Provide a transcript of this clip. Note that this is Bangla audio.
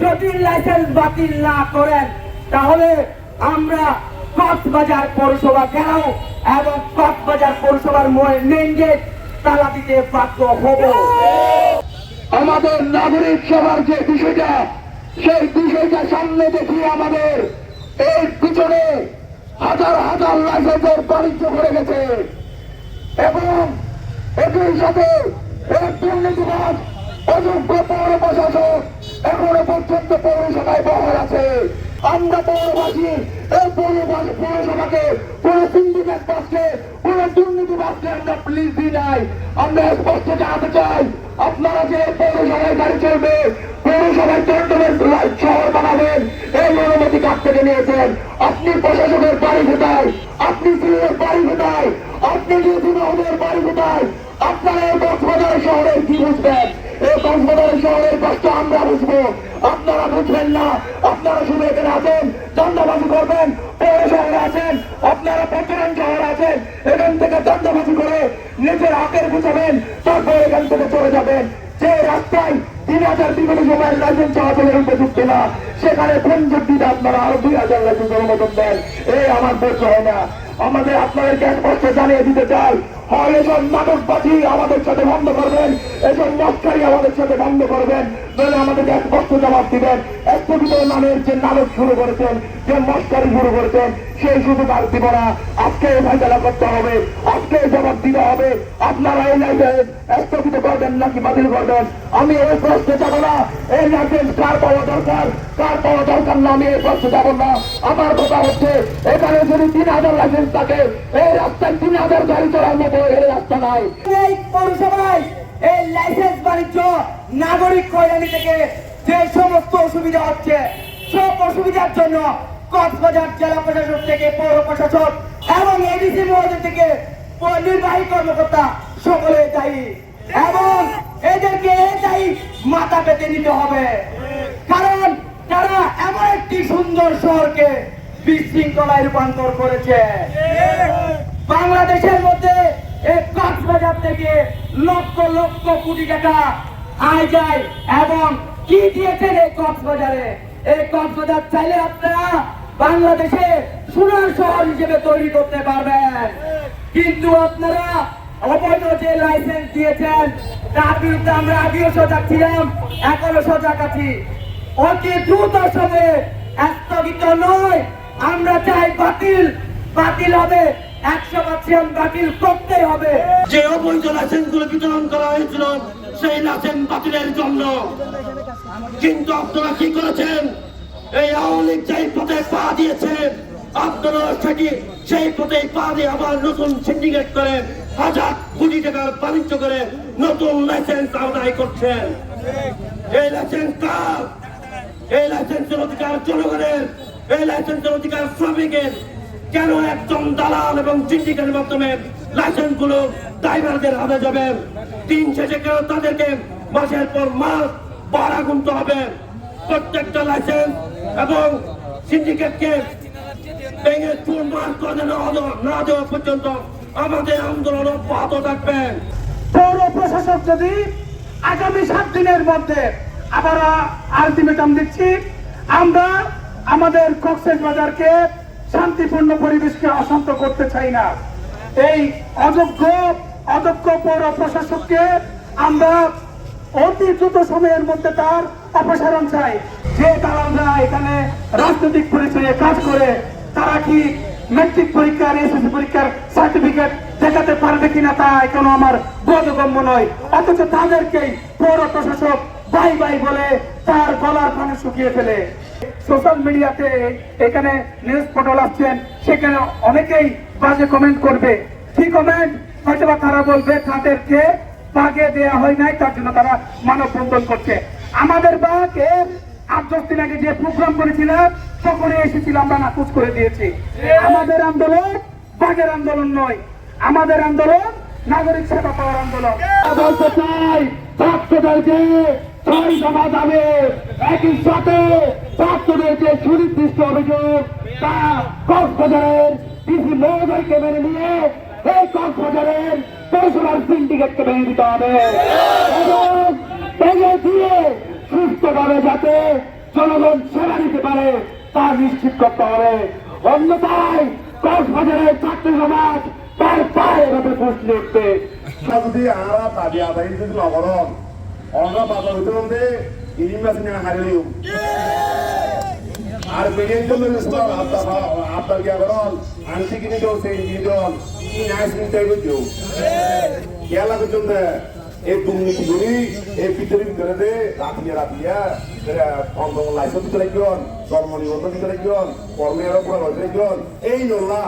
যদি লাইসেন্স বাতিল না করেন, তাহলে আমরা কক্সবাজার পৌরসভা ঘেরাও এবং কক্সবাজার পৌরসভার মেন গেট তালা দিতে বাধ্য হব। আমাদের নাগরিক সভার যে বিষয়টা, সেই বিষয়টা সামনে দেখিয়ে আমাদের এর পিছনে হাজার হাজার লাইসেন্সের বাণিজ্য করে গেছে। এবং একই সাথে এই দুর্নীতিবাদ অযোগ্য পৌর প্রশাসক এখনও পর্যন্ত পৌরসভায় বহাল আছে। আমরা পৌরবাসী, এই পৌরবাসী, পৌরসভাকে কোন সিন্ডিকেট বাসকে কোন দুর্নীতিবাসকে আমরা প্লিজ দিই নাই। আমরা স্পষ্ট জানাতে চাই, আপনারা যে পৌরসভায় গাড়ি চলবে, পৌরসভায় টন্টনের শহর বানাবেন, এই অনুমতি কাছ থেকে নিয়েছেন? আপনি প্রশাসনের বাড়ি কোথায়? আপনি সিলের বাড়ি কোথায়? আপনি নিউজিল্যান্ডের বাড়ি কোথায়? আপনারা এই কক্সবাজার শহরের কি বুঝবেন? এই কক্সবাজার শহরের কষ্ট আমরা বুঝব। আপনারা বুঝবেন না, আপনারা শুধু এখানে আছেন চান্দাবাজি করবেন, পৌর শহরে আছেন, আপনারা পত্তরান শহরে আছেন, এখান থেকে চান্দাবাজি করে নিজের হাতের গুছাবেন, তারপর এখান থেকে চলে যাবেন। যে রাস্তায় তিন হাজার বিগত সময়ের লাইসেন্স চলাচলের উপযুক্ত না, সেখানে কোন যুক্তিতে আপনারা আরও দুই হাজার লাইসেন্স অনুমোদন দেন? এই আমার বলতে হয় না। আমাদের আপনাদেরকে স্পষ্ট জানিয়ে দিতে চাই। হয় এসব নাটকবাজি আমাদের সাথে বন্ধ করবেন এসব মস্কারি আমাদের সাথে বন্ধ করবেন। নইলে আমাদেরকে এক বস্তু জবাব দিবেন। স্থগিত নামের যে নাটক শুরু করেছেন, যে মস্কারি শুরু করেছেন সেই সুযোগ আর দিব না আজকে ফাইসলা করতে হবে। আজকে জবাব দিতে হবে। আপনারা এই লাইসেন্স স্থগিত করবেন নাকি বাতিল করবেন? আমি এই প্রশ্নে যাব না। এই লাইসেন্স কার পাওয়া দরকার? কার পাওয়া দরকার না? আমি এই প্রশ্নে যাব না। আমার কথা হচ্ছে, এখানে যদি তিন হাজার লাইসেন্স থাকে, এই রাস্তায় তিন হাজার গাড়ি চলার মতো এই রাস্তা নাই। এই এই লাইসেন্স বাণিজ্য নাগরিক কল্যাণী থেকে যে সমস্ত অসুবিধা হচ্ছে, সব অসুবিধার জন্য কক্সবাজার জেলা প্রশাসক থেকে পৌর প্রশাসক এবং এডিসি মহোদয় থেকে নির্বাহী কর্মকর্তা সকলে দায়ী। এবং এদেরকে দায়ী মাথা পেতে নিতে হবে। কারণ তারা এমন একটি সুন্দর শহরকে বিশৃঙ্খলায় রূপান্তর করেছে। বাংলাদেশের মধ্যে এই কক্সবাজার থেকে লক্ষ লক্ষ কোটি টাকা আয় যায় এবং কি দিয়েছেন এই কক্সবাজারে? এই কক্সবাজার চাইলে আপনারা বাংলাদেশে সোনার শহর হিসেবে তৈরি করতে পারবেন। কিন্তু আপনারা অবৈধ যে লাইসেন্স দিয়েছেন, তার বিরুদ্ধে আমরা আগেও সজাগ ছিলাম, এখনও সজাগ আছি। অতি দ্রুত সময়ে স্থগিত নয়, আমরা চাই বাতিল বাতিল হবে, একশো পার্সেন্ট বাতিল করতেই হবে। যে অবৈধ লাইসেন্সগুলো বিতরণ করা হয়েছিল, সেই লাইসেন্স বাতিলের জন্য কিন্তু আপনারা কি করেছেন? এই আওয়ামী লীগ যেই পথে পা দিয়েছে, আপনারা সেটি সেই পথে পা দিয়ে আবার নতুন সিন্ডিকেট করে হাজার কোটি টাকার বাণিজ্য করে নতুন লাইসেন্স আদায় করছেন। এই লাইসেন্স কার এই লাইসেন্সের অধিকার জনগণের, এই লাইসেন্সের অধিকার শ্রমিকের। কেন একজন দালাল এবং সিন্ডিকেটের মাধ্যমে লাইসেন্সগুলো ড্রাইভারদের হাতে যাবে? দিন শেষে কেন তাদেরকে মাসের পর মাস ভাড়া গুনতে হবে। প্রত্যেকটা লাইসেন্স এবং সিন্ডিকেটকে ভেঙে চুরমার করে না দেওয়া- পর্যন্ত আমাদের আন্দোলন অব্যাহত থাকবেন পৌর প্রশাসক যদি আগামী সাত দিনের মধ্যে আবার আলটিমেটাম দিচ্ছি, আমরা আমাদের কক্সেস বাজারকে শান্তিপূর্ণ পরিবেশকে অশান্ত করতে চাই না। এই অযোগ্য অযোগ্য পৌর প্রশাসককে আমরা অতি দ্রুত সময়ের মধ্যে তার অপসারণ চাই। যে দালালরা এখানে রাজনৈতিক পরিচয়ে কাজ করে, তারা কি মেট্রিক পরীক্ষার এসএসসি পরীক্ষার সার্টিফিকেট দেখাতে পারবে কিনা তা এখনও আমার বোধগম্য নয়। অথচ তাদেরকেই পৌর প্রশাসক বাই বাই বলে তার গলার পানি শুকিয়ে ফেলে। সোশ্যাল মিডিয়াতে এখানে নিউজ পোর্টাল আসছেন, সেখানে অনেকেই বাজে কমেন্ট করবে। কি কমেন্ট হয়তো তারা বলবে, তাদেরকে বাগে দেয়া হয় নাই, তার জন্য তারা মানববন্ধন করছে। আমাদের দিন আগে যে প্রোগ্রাম করেছিলাম নাকচ করে দিয়েছি। আমাদের আন্দোলন বাঘের আন্দোলন নয়, আমাদের আন্দোলন নাগরিক সেবা পাওয়ার আন্দোলন। বলতে চাই, ছাত্রদেরকে ছয় একই সাথে সুনির্দিষ্ট অভিযোগ তা কক্সবাজারের ডিসি মহোদয়কে মেনে নিয়ে এই কক্সবাজারের পৌরসভার সিন্ডিকেটকে মেনে দিতে হবে। ভেঙে দিয়ে সুস্থভাবে যাতে জনগণ সেবা দিতে পারে, তা নিশ্চিত করতে হবে। অন্যথায় কক্সবাজারের ছাত্র সমাজ পায়ে পায়ে এভাবে দাবি হইতে মধ্যে ইলিম নিয়ে আর জন্য আপনার কি আগরণ আনসি কিনে দেও সেই কিনে কি নাই চিন্তাই করছ কেয়া লাগে জন্য এই দুর্নীতি করি এই ভিতরে ভিতরে দে রাতিয়া রাতিয়া কন্দম লাইসেন্স ভিতরে গিয়ন জন্ম নিবন্ধন ভিতরে গিয়ন কর্মের পুরা ভিতরে গিয়ন। এই নল্লা।